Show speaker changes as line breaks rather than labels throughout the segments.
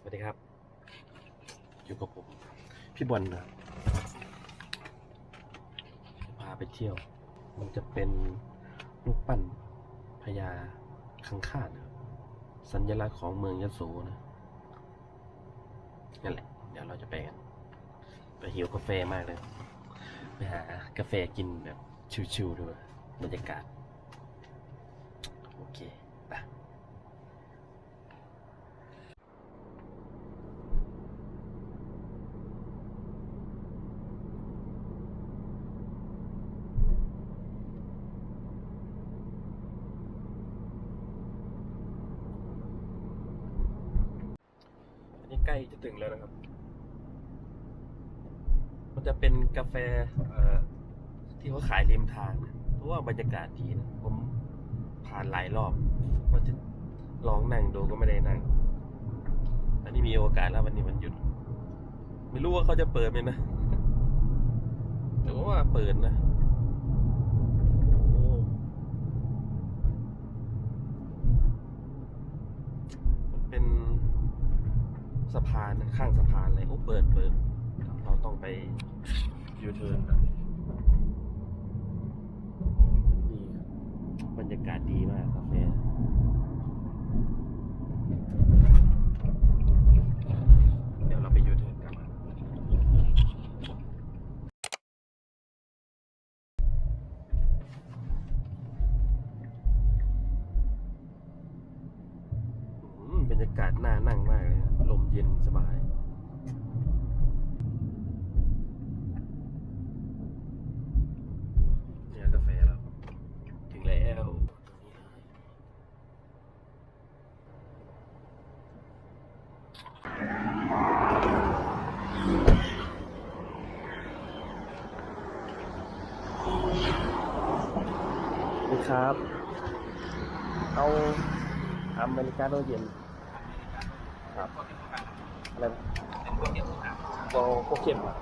สวัสดีครับ อยู่กับผม พี่บอลนะพาไปเที่ยว มันจะเป็นรูปปั้นพญาคังคาดนะครับสัญลักษณ์ของเมืองยโสนะนั่นแหละ เดี๋ยวเราจะไปกันไปหิวกาแฟมากเลย ไปหากาแฟกินแบบชิวๆด้วยบรรยากาศ โอเคไป อันนี้ใกล้ จะถึงแล้วนะครับ มันจะเป็นกาแฟที่เขาขายริมทาง เพราะว่าบรรยากาศดีนะ ผมผ่านหลายรอบว่าจะลองนั่งดูก็ไม่ได้นั่ง อันนี้มีโอกาสแล้ววันนี้มันหยุด ไม่รู้ว่าเขาจะเปิดไหมนะ แต่ว่าเปิดนะโอ้มันเป็นสะพานนะ ข้างสะพานเลยโอ้เปิดเปิดเราต้องไปยูเทิร์นครับนี่ครับบรรยากาศดีมากกาแฟเดี๋ยวเราไปยูเทิร์นกันอืมบรรยากาศน่านั่งมากเลยนะลมเย็นสบาย เนี่ยกาแฟแล้ว ถึงแล้ว สวัสดี ครับ เอาอเมริกาโน่เย็นครับอะไรโบโคเค็มอะ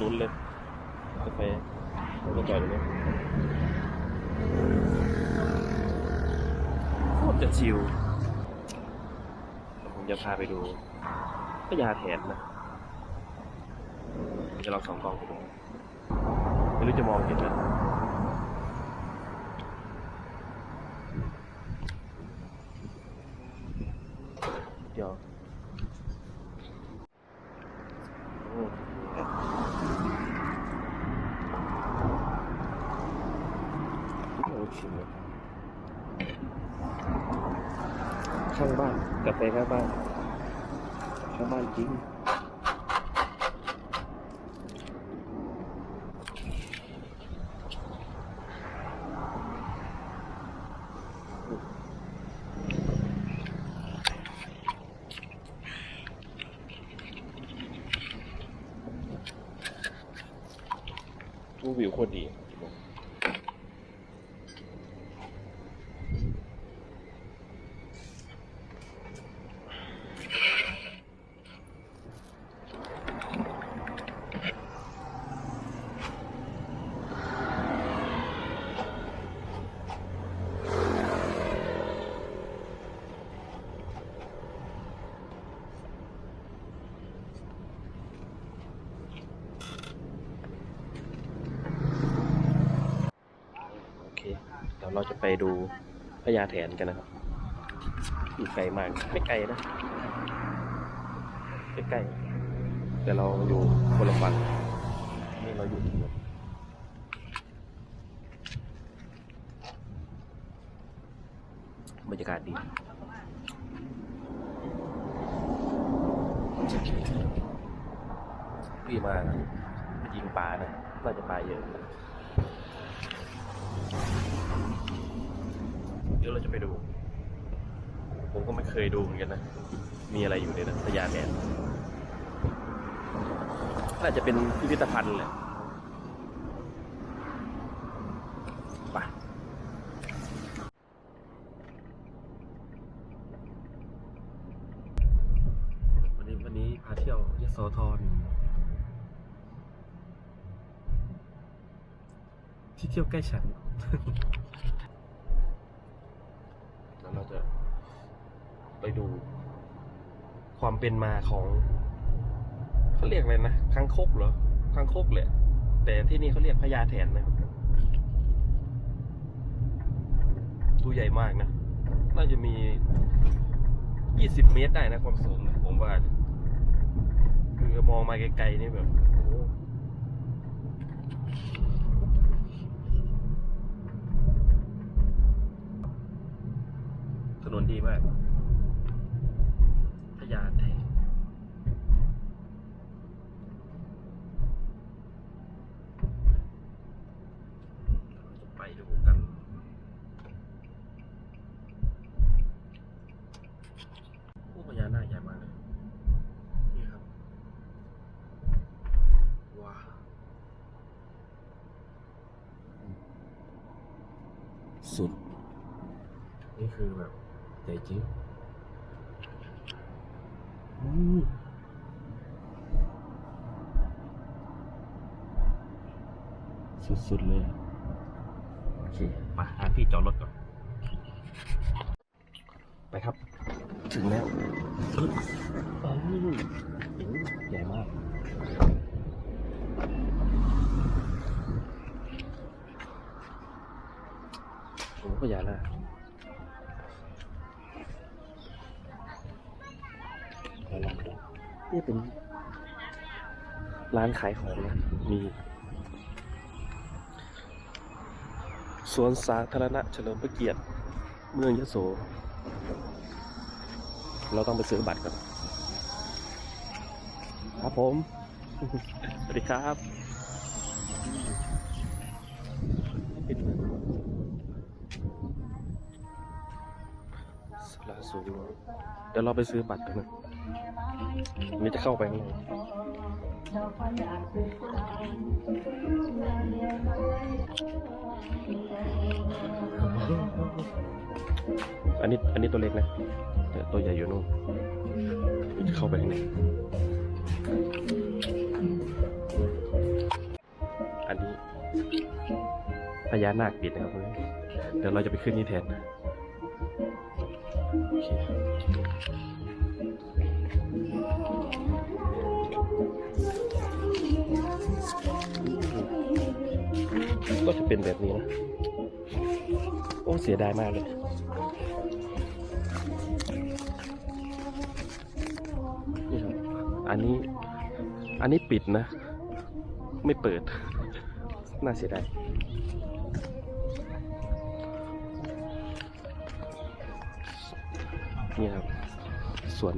ติดถนเลยกาแฟแล้วก็จอดตรงนี้โคตรจะจิ๋วผมจะพาไปดูพญาแถนนะจะลองสองกล้องดูไม่รู้จะมองเห็นไหมเดี๋ยวโอ้โอเคเลย ข้างบ้านกาแฟข้างบ้านข้างบ้านจริง ผู้วิวโคตรดีโอเค เดี๋ยวเราจะ ไปดูพญาแถนกันนะครับอยู่ไกลมากไม่ไกลนะใกล้ๆแต่เราอยู่คนละฝั่งนี่เราอยู่ที่นู่บรรยากาศดีพี่มายิงปลานะน่าจะปลาเยอะ เดี๋ยวเราจะไปดู ผมก็ไม่เคยดูเหมือนกันนะ มีอะไรอยู่ในนั้นพญาแถนน่าจะเป็นพิพิธภัณฑ์แหละไปวันนี้วันนี้พาเที่ยวยโสธรที่เที่ยวใกล้ฉัน แล้วเราจะ ไปดู ความเป็นมาของเขาเรียกอะไรนะคังคกเหรอคังคกเลยแต่ที่นี่เขาเรียกพญาแถนนะครับตัวใหญ่มากนะ น่าจะมียี่สิบเมตรได้นะความสูงนะผมว่า คือมองมาไกลๆนี่แบบถนนดีมาก พญาแทนเราจะไปดูกัน ผู้พญานาคใหญ่มากเลย นี่ครับ ว้าว สุด นี่คือแบบใหญ่จริงอืม สุดๆเลยอะโอเคมาหาที่จอดรถก่อน ไปครับ ถึงแล้วเอ้ยเอ้ยโอ้ใหญ่มาก โอ้พญานาคเราลองดูนี่เป็นร้านขายของนะมี สวนสาธารณะเฉลิมพระเกียรติ เมืองยโส เราต้องไปซื้อบัตรก่อนครับผม สวัสดีครับเป็นสลาสูงเดี๋ยวเราไปซื้อบัตรกันนะนี่จะเข้าไปข้างใน อันนี้อันนี้ตัวเล็กนะแต่ตัวใหญ่อยู่นู่นจะเข้าไปข้างในอันนี้พญานาคปิดนะครับเพื่อนเดี๋ยวเราจะไปขึ้นนี่แทนนะโอเค ก็จะเป็นแบบนี้นะ โอ้เสียดายมากเลย นี่ครับ อันนี้ อันนี้ปิดนะ ไม่เปิด น่าเสียดายนี่ครับสวน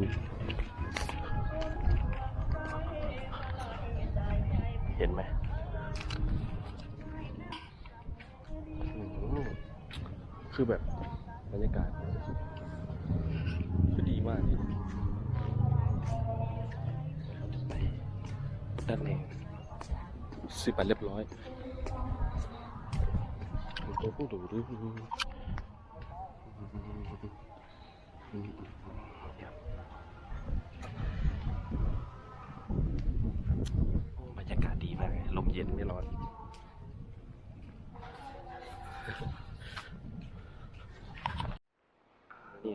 คือแบบบรรยากาศคือดีมากด้านในซื้อบัตรเรียบร้อยดูดูดูดูบรรยากาศดีมากเลยลมเย็นไม่ร้อน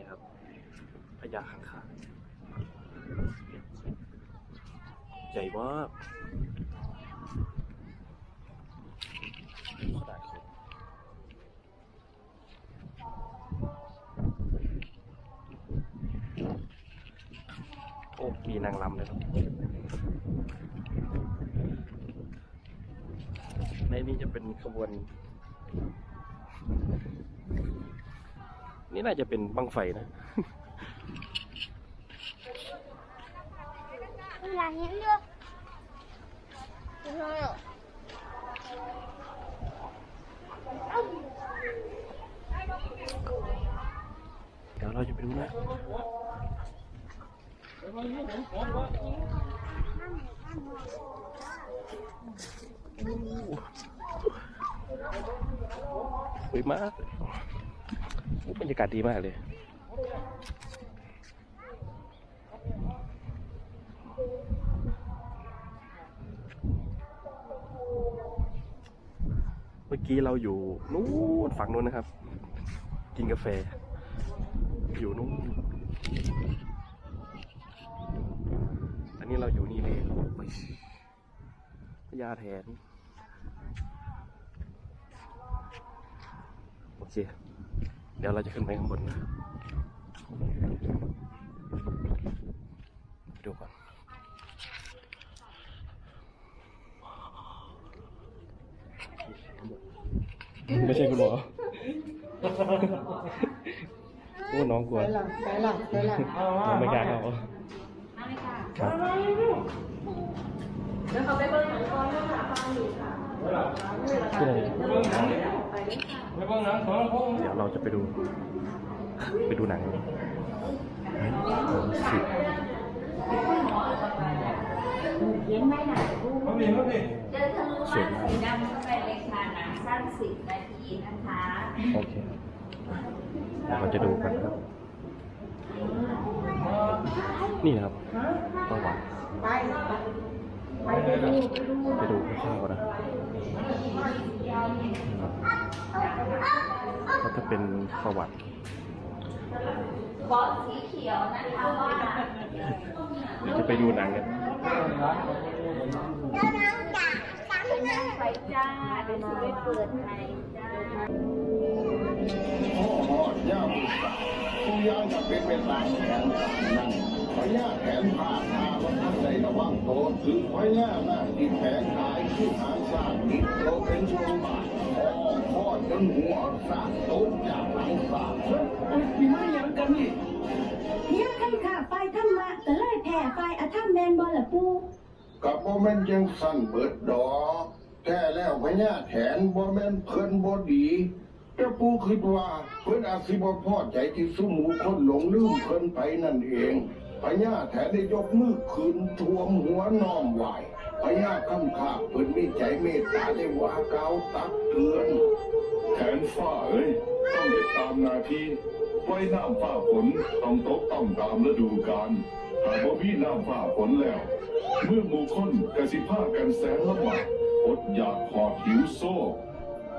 ครับพญาคังคาให ญ่มากโอ้มีนางรำเลยครับในนี้จะเป็นขบวน นี่น่าจะเป็นบังไฟนะ
là những chưa thôi rồi
เราจะไปดูนะสวยมากโอ้บรรยากาศดีมากเลย เมื่อกี้เราอยู่นู้นฝั่งนู้นนะครับ กินกาแฟ อยู่นู้นอันนี้เราอยู่นี่เลยพญาแถนโอเค เดี๋ยวเราจะขึ้นไปข้างบนนะดูก่อน ใช่คุณหมอโอ้น้องกลัว
ไปหลังไปหลังไปหลัง
น้องไม่กล้าเข้าครับ
แล้วเขาไปเบิ้งหนังก่อนก็ค่ะฟังอยู่ค่ะ
ที่ไหน
ไม่เบิ่งหนังสองพง
เดี๋ยวเราจะไปดู ไปดูหนังสิ
เย็นไหมหนังรู
มาดิมาดิ
เดินทะลุม่านสีดำเข้าไปเลยค่ะหนังสั้นสิบนาทีนะคะ
โอเคเดี๋ยวเราจะดูกันครับ นี่นะครับประวัติ
ไป
ไปเลยนะ
ไปดูคร่าวๆนะก็จะเป็นประวัติ
บอสสีเขียวนะคะว่า
เดี๋ยวจะไปดูหนังกัน
เป็ นนางไฟจ้าเดี๋ยวจะไปเปิดให้จ้า
พ่อหอดย่าบุษาผู้ย่างจะเป็นเป็นตามแขนนั่นพญาแขนผ่าทาวันทันใดระวังโตถึงพญาหน้าที่แขนขายที่หางสร้างนิดโตเป็นช่วงบาทพ่อคอดจนหัวสร้างโตจากหลังสร้างมีไม่ยังกันนี่
เทียบกันค่ะฝ่ายธรรมะแต่เลยแผ่ฝ่ายอธรรมแมนบอลละปู
กับบ่แม่นยังสั่นเบิดดอกแท้แล้วพญาแขนบ่แม่นเพิ่นบ่ดีแต่ปูคิดว่าเพิ่นอาจสิบ่พอใจที่ซุ่มหมู่คนหลงลืมเพิ่นไปนั่นเองพญาแถนได้ยกมือขึ้นทวมหัวน้อมไหวพญาคำขาเพิ่นมีใจเมตตาได้ว่ากล่าตักเตือน
แขนฝ้าเอ้ยต้องเด็ดตามนาทีไว้น้ำฝ้าฝนต้องตกต้องตามฤดูกาลหากบ่มีน้ำฝ้าฝนแล้ว เมื่อหมู่คนกสิภากันแสนลำบากอดอยากหอดหิวโซ่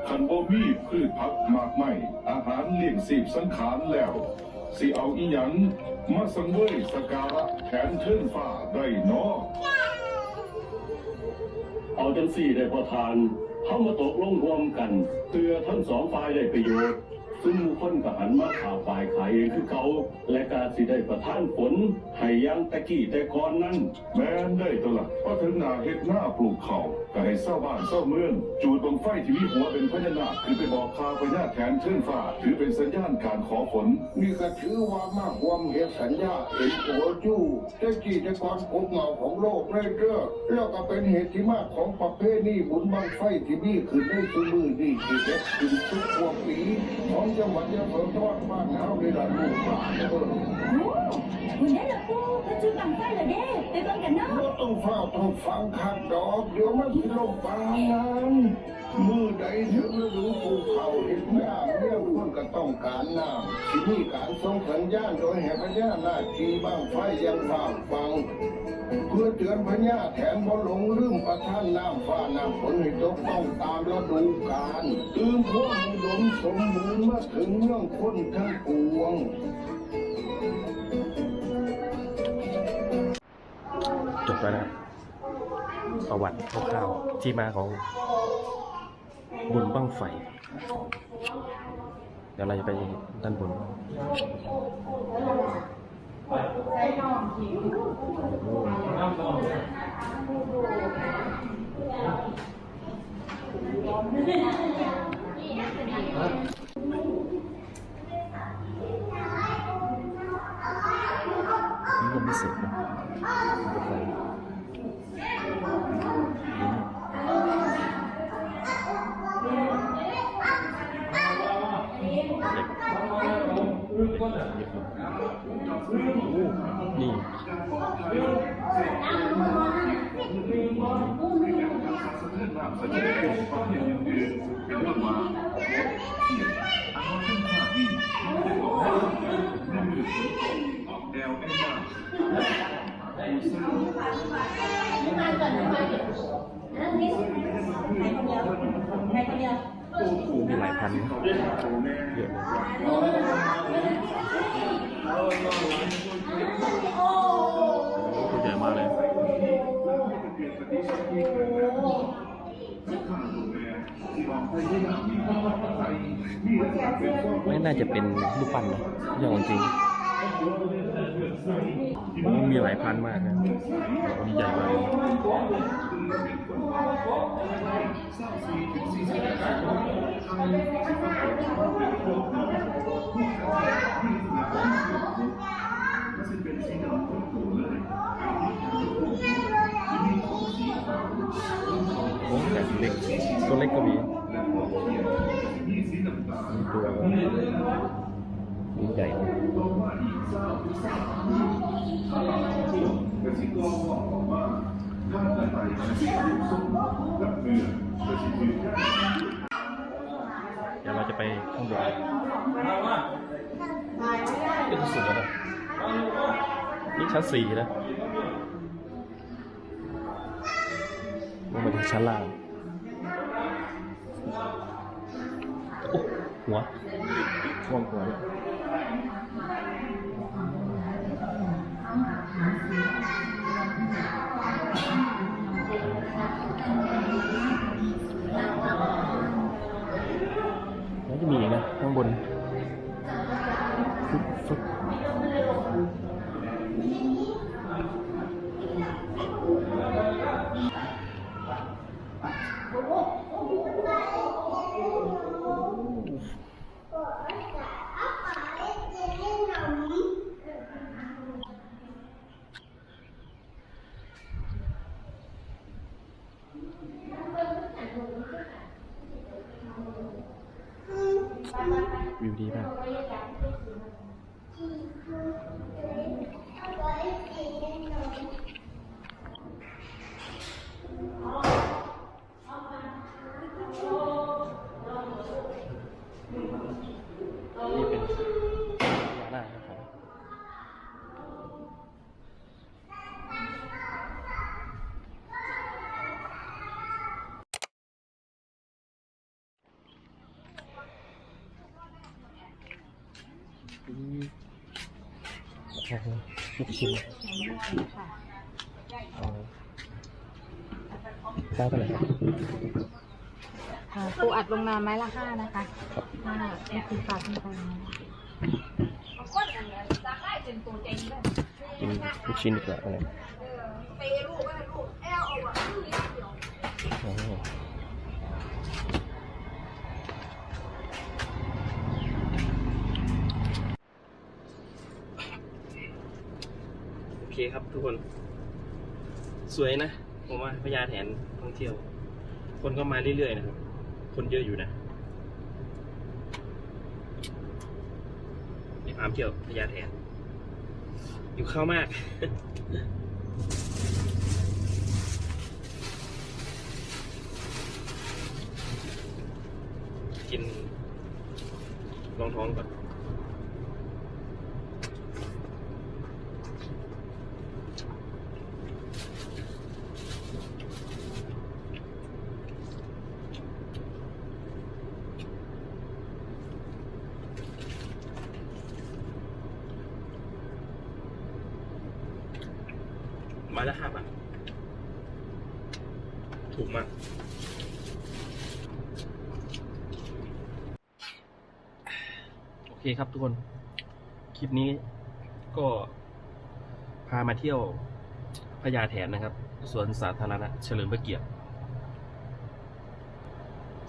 คันบ่มีพืชผักมากไม่อาหารเลี้ยงสีบสังขารแล้ว สิเอาอีหยังมาสังเวยสการะแขนเทินฟ้าได้เนาะ
เอาจังสี่ได้พอทานเข้ามาตกลงรวมกันเพื่อทั้งสองฝ่ายได้ประโยชน์ ซึ่งหมู่คนก็หันมาข่าวฝ่ายขายเองคือเขา และการสิได้ประทานผลให้อยังตะกี้แต่ก่อนนั้น
แม้นได้ตัวละพอถึงหนาเฮ็ดหน้าปลูกเขาก็ให้เศร้าบ้านเศร้าเมือง จูดบังไฟที่มีหัวเป็นพญานาคคือไปบอกข่าวพญาแขนเชิญฟ้า ถือเป็นสัญญาณการขอฝน
นี่ก็ถือว่ามากความเหตุสัญญาเห็นโอจูจะกี่จะก่อนพบเงาของโลกเลยเด้อแล้วก็เป็นเหตุที่มากของประเพณีบุญบังไฟที่มีขึ้นในสมือนี่ที่เด็ดขึ้นทุกหัวปีของจังหวัดยะโสธรบ้านเฮาในละลูกหลานเด้อ
โอ้คุณได้ละปูเพิ่นจุดบังไฟละเด้ไปเบิ่งกันเนาะ
บ่ต้องเฝ้าต้องฟังขัดดอกเดี๋ยวมันสิลงปางนั้นมือใดถึงฤดูปลูกข้าวเห็ดหน้าเรื่องคนก็ต้องการน้ำที่มีการส่งสัญญาณโดยแห่พญานาคีบ้างไฟยังฝาฟัง เพื่อเตือนพญาแถนบ่หลงลืมประท่านน้ำฟ้าน้ำฝนให้ตกต้องตามฤดูกาลตื่นพวกอุดมสมบูรณ์เมื่อถึงเรื่องคนทั้งปวง
จบแล้วนะครับประวัติคร่าวๆที่มาของบุญบั้งไฟ เดี๋ยวเราจะไปด้านบน นี่ยังไม่เสร็จนะบุญบั้งไฟนี่ มีหลายพันนะเยอะเลยตัวใหญ่มากเลยไม่น่าจะเป็นรูปปั้นนะอย่างจริง มันมีหลายพันมากนะอันนี้ใหญ่มากเลยโอ้แต่เล็กตัวเล็กก็มีตัว ใหญ่เดี๋ยวเราจะไปข้างบนเป็นสูงนะนี่ชั้นสี่นะลงมาถึงชั้นล่างโอ้หัวช่วงหัวเนี่ย วิวดีมากอ๋อเป็นพญานาคครับผมอืมโอ้โหลูก ชิ้นเอาเจ้าเท่าไหร่ครับ
ค่ะปูอัดลงน้ำไม้ละห้านะคะห้านี่คือปลาขึ้นไปนะ
กินลูกชิ้นดีกว่าอะไรโอ้ คครับทุกคน สวยนะ ผมว่าพญาแถนท่องเที่ยว คนก็มาเรื่อยๆนะครับ คนเยอะอยู่นะมีความเที่ยวพญาแถน อยู่เข้ามากกินรองท้องก่อน ไมาละห้าบาทถูกมาก โอเครับทุกคน คลิปนี้ก็พามาเที่ยวพญาแถนนะครับ สวนสาธารณะเฉลิมพระเกียรติ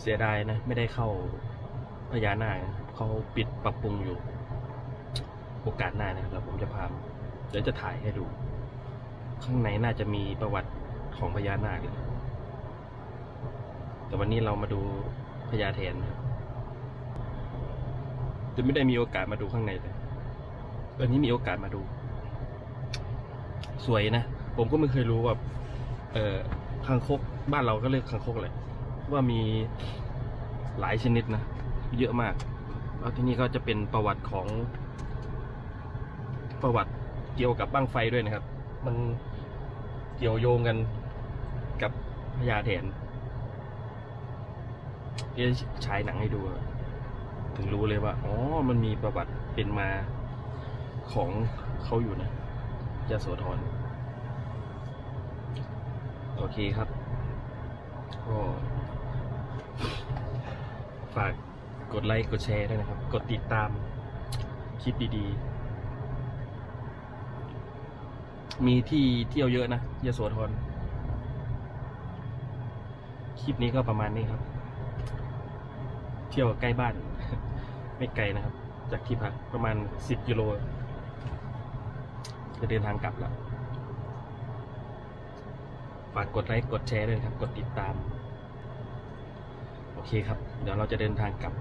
เสียดายนะ ไม่ได้เข้าพญานาคนะครับเขาปิดปรับปรุงอยู่ โอกาสหน้านะครับผมจะพาเดี๋ยวจะถ่ายให้ดู ข้างในน่าจะมีประวัติของพญานาคเลยแต่วันนี้เรามาดูพญาแทนนะครับ จะไม่ได้มีโอกาสมาดูข้างในเลยวันนี้มีโอกาสมาดู สวยนะ ผมก็ไม่เคยรู้ว่า เออคางคกบ้านเราก็เรียกคางคกแหละว่ามีหลายชนิดนะ เยอะมาก แล้วที่นี่ก็จะเป็นประวัติของ ประวัติเกี่ยวกับบ้างไฟด้วยนะครับ มันเกี่ยวโยงกันกับพญาแถนเดี๋ยวฉายหนังให้ดู ถึงรู้เลยว่า อ๋อ มันมีประวัติเป็นมาของเขาอยู่นะยะโสธรโอเคครับ ก็ฝากกดไลค์ กดแชร์ด้วยนะครับ กดติดตามคลิปดีๆ มีที่เที่ยวเยอะนะยะโสธรคลิปนี้ก็ประมาณนี้ครับ เที่ยวใกล้บ้าน ไม่ไกลนะครับ จากที่พักประมาณสิบกิโลจะเดินทางกลับแล้วฝากกดไลค์กดแชร์ด้วยครับ กดติดตาม โอเคครับ เดี๋ยวเราจะเดินทางกลับ